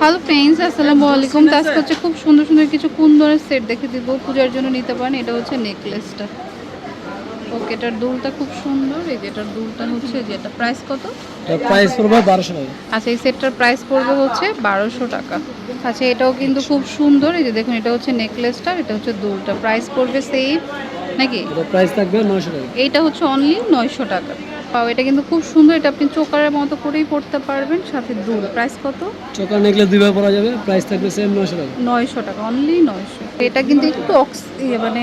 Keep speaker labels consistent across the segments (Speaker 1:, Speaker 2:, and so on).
Speaker 1: Hello friends আসসালামু আলাইকুম তো আজকে হচ্ছে খুব সুন্দর সুন্দর কিছু কুন্দনের সেট দেখে দিব। পূজার জন্য নিতে পারেন। এটা হচ্ছে নেকলেসটা ওকে এটার দুলটা খুব সুন্দর। এই যে এটার দুলটা হচ্ছে যে এটা প্রাইস কত?
Speaker 2: প্রাইস পড়বে বারোশো টাকা।
Speaker 1: আচ্ছা এই সেটটার প্রাইস পড়বে হচ্ছে বারোশো টাকা। আচ্ছা এটাও কিন্তু খুব সুন্দর। এই যে দেখুন এটা হচ্ছে নেকলেসটা এটা হচ্ছে দুলটা। প্রাইস পড়বে সেম নাকি?
Speaker 2: এটা প্রাইস থাকবে নয়শো টাকা।
Speaker 1: এইটা হচ্ছে অনলি নয়শো টাকা। পাও এটা কিন্তু খুব সুন্দর। এটা আপনি চোকারের মতো করেই পড়তে পারবেন। সাথে দুল। প্রাইস কত?
Speaker 2: চোকার নেকলেস দুইবার পরা যাবে। প্রাইস থাকবে সেম নয়শো টাকা।
Speaker 1: নয়শো টাকা অনলি নয়শো। এটা কিন্তু একটু অক্স ইয়ে মানে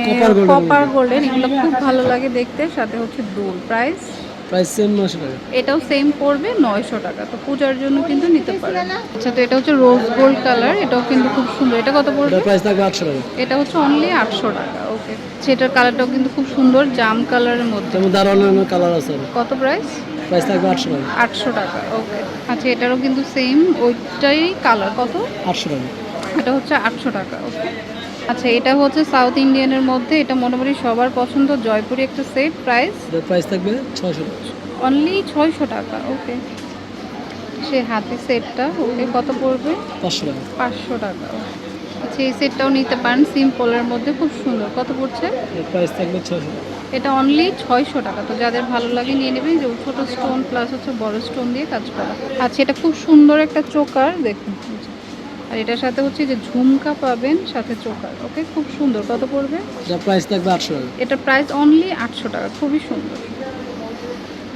Speaker 1: কপার গোল্ডেন এগুলো খুব ভালো লাগে দেখতে। সাথে হচ্ছে দুল। প্রাইস
Speaker 2: প্রাইস সেম নয়শো টাকা?
Speaker 1: এটাও সেম পড়বে নয়শো টাকা তো পূজার জন্য কিন্তু নিতে পারেন আচ্ছা তো এটা হচ্ছে রোজ গোল্ড কালার এটাও কিন্তু খুব সুন্দর। এটা কত পড়বে?
Speaker 2: এটা প্রাইস থাকবে আটশো টাকা।
Speaker 1: এটা হচ্ছে অনলি আটশো টাকা ওকে সেটার কালারটাও কিন্তু খুব সুন্দর জাম কালারের মধ্যে।
Speaker 2: আরও অন্যান্য কালার আছে।
Speaker 1: কত প্রাইস
Speaker 2: প্রাইস থাকবে আটশো টাকা।
Speaker 1: আটশো টাকা ওকে আচ্ছা এটারও কিন্তু সেম ওইটাই কালার কত?
Speaker 2: আটশো টাকা।
Speaker 1: এটা হচ্ছে আটশো টাকা ওকে আচ্ছা এটা হচ্ছে সাউথ ইন্ডিয়ানের মধ্যে এটা মোটামুটি সবার পছন্দ। জয়পুরি একটা সেট প্রাইস
Speaker 2: প্রাইস থাকবে ছয়শো
Speaker 1: অনলি ছয়শো টাকা ওকে সে হাতি সেটটা ওকে কত পড়বে?
Speaker 2: পাঁচশো টাকা।
Speaker 1: পাঁচশো টাকা। আচ্ছা এই সেটটাও নিতে পারেন সিম্পলের মধ্যে খুব সুন্দর। কত পড়ছে?
Speaker 2: প্রাইস থাকবে ছয়শো
Speaker 1: এটা অনলি ছয়শো টাকা। তো যাদের ভালো লাগে নিয়ে নেবেন। যে ছোটো স্টোন প্লাস হচ্ছে বড় স্টোন দিয়ে কাজ করা। আচ্ছা এটা খুব সুন্দর একটা চোকার দেখুন। আর এটার সাথে হচ্ছে যে ঝুমকা পাবেন সাথে চোকার। ওকে খুব সুন্দর। কত পড়বে?
Speaker 2: এটা প্রাইস থাকবে আটশো টাকা।
Speaker 1: এটার প্রাইস অনলি আটশো টাকা খুবই সুন্দর।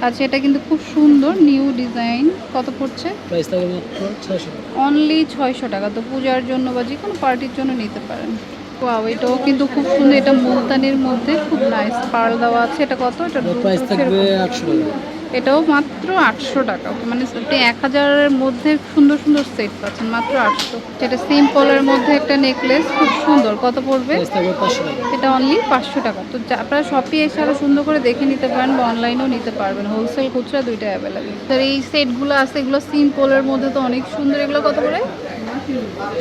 Speaker 1: আচ্ছা এটা কিন্তু খুব সুন্দর নিউ ডিজাইন কত পড়ছে?
Speaker 2: প্রাইস থাকবে মাত্র ছয়শো টাকা।
Speaker 1: অনলি ছয়শো টাকা। তো পূজার জন্য বা যে কোনো পার্টির জন্য নিতে পারেন। ওয়াও এটাও কিন্তু খুব সুন্দর। এটা মুলতানির মধ্যে খুব নাইস পার্ল দেওয়া আছে। এটা কত? এটা
Speaker 2: প্রাইস থাকবে আটশো টাকা।
Speaker 1: এটাও মাত্র আটশো টাকা। ওকে মানে আপনি এক হাজারের মধ্যে সুন্দর সুন্দর সেট পাচ্ছেন মাত্র আটশো। যেটা সিম্পলের মধ্যে একটা নেকলেস খুব সুন্দর। কত পড়বে? এটা অনলি পাঁচশো টাকা। তো আপনারা শপে এসে আরও সুন্দর করে দেখে নিতে পারেন বা অনলাইনেও নিতে পারবেন। হোলসেল খুচরা দুইটা অ্যাভেলেবেল স্যার এই সেটগুলো আছে এগুলো সিম্পলের মধ্যে তো অনেক সুন্দর। এগুলো কত করে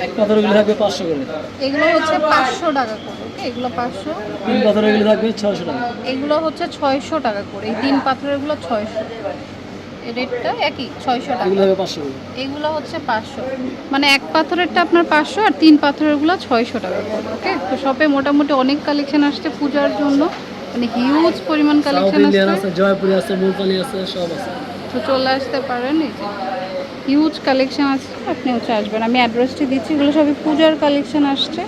Speaker 2: এক পাথরগুলো থাকবে পাঁচশো করে
Speaker 1: এগুলো হচ্ছে পাঁচশো টাকা করে ওকে? এগুলো পাঁচশো।
Speaker 2: তিন পাথরগুলো থাকবে ছয়শো টাকা।
Speaker 1: এগুলো হচ্ছে ছয়শো টাকা করে এই তিন ছয়শো। রেটটা একই ছয়শো টাকা।
Speaker 2: এগুলো
Speaker 1: হচ্ছে পাঁচশো। মানে এক পাথরেরটা আপনার পাঁচশো আর তিন পাথরেরগুলো ছয়শো টাকা করে ওকে? তো শপে মোটামুটি অনেক কালেকশন আসছে পূজার জন্য। মানে হিউজ পরিমাণ কালেকশন আসছে।
Speaker 2: আছে জয়পুরি আছে মুলতানি আছে সব আছে।
Speaker 1: তো চলে আসতে পারেন এই যে। হিউজ কালেকশান আছে আপনি হচ্ছে আসবেন। আমি অ্যাড্রেসটি দিচ্ছি এগুলো সবই পূজার কালেকশান আসছে।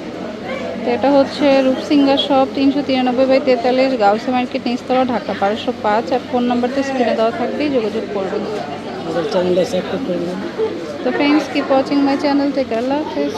Speaker 1: তো এটা হচ্ছে রূপসিঙ্গার শপ তিনশো তিরানব্বই বাই তেতাল্লিশ গাউসি মার্কেট নিচতলা ঢাকা বারোশো পাঁচ। আর ফোন নাম্বারতে স্ক্রিনে দেওয়া থাকবেই যোগাযোগ করবেন। তো friends keep watching my channel থেকে আল্লাহ হাফেজ।